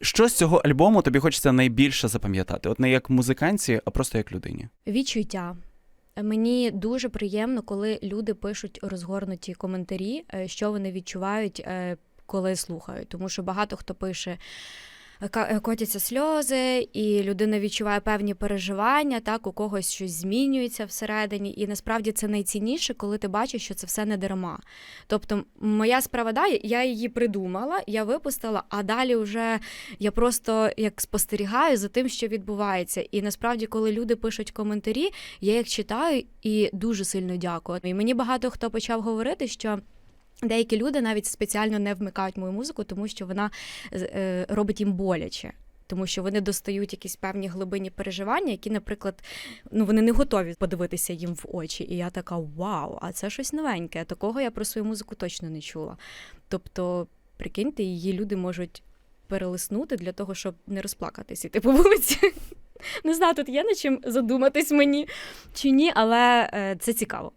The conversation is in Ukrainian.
Що з цього альбому тобі хочеться найбільше запам'ятати? От не як музиканці, а просто як людині. Відчуття. Мені дуже приємно, коли люди пишуть розгорнуті коментарі, е, що вони відчувають, е, коли слухають. Тому що багато хто пише. Е, Котяться сльози, і людина відчуває певні переживання, так у когось щось змінюється всередині, і насправді це найцінніше, коли ти бачиш, що це все не дарма. Тобто, моя справа, да, я її придумала, я випустила, а далі вже я просто як спостерігаю за тим, що відбувається. І насправді, коли люди пишуть коментарі, я їх читаю і дуже сильно дякую. І мені багато хто почав говорити, що. Деякі люди навіть спеціально не вмикають мою музику, тому що вона е, робить їм боляче. Тому що вони достають якісь певні глибинні переживання, які, наприклад, ну вони не готові подивитися їм в очі. І я така: вау, а це щось новеньке. Такого я про свою музику точно не чула. Тобто, прикиньте, її люди можуть перелиснути для того, щоб не розплакатись іти по вулиці. Не знаю, тут є над чим задуматись мені чи ні, але е, це цікаво.